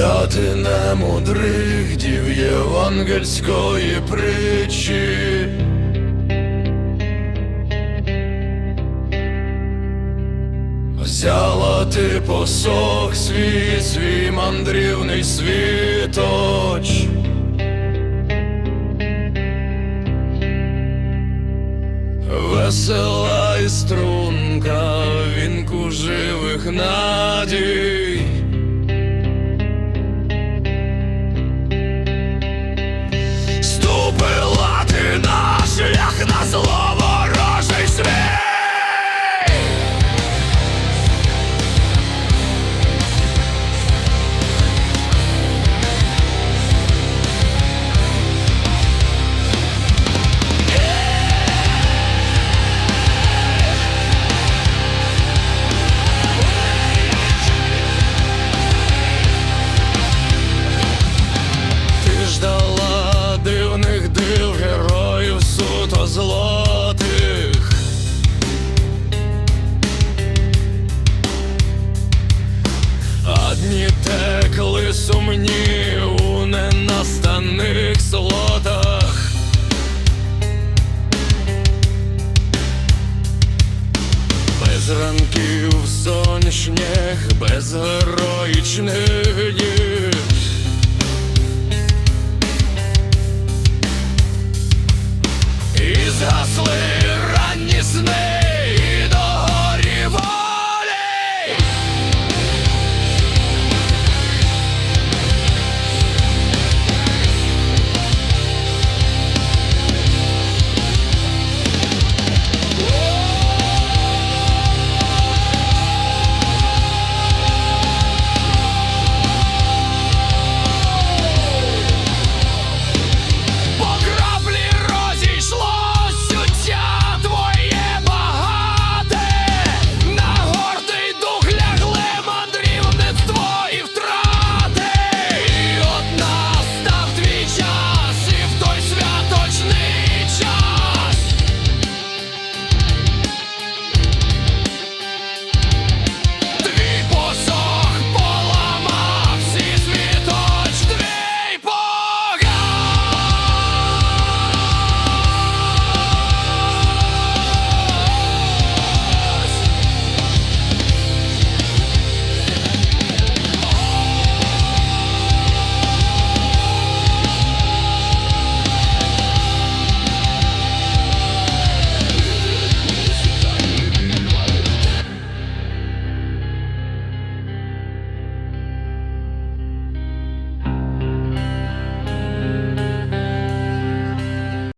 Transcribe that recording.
Солдати немудрих дів євангельської притчі. Взяла ти посох свій, свій мандрівний світоч. Весела і струнка, вінку живих надій. Шлях на зло сумні у ненастанних слотах. Без ранків сонячних, без героїчних днів. І згасли ранні сни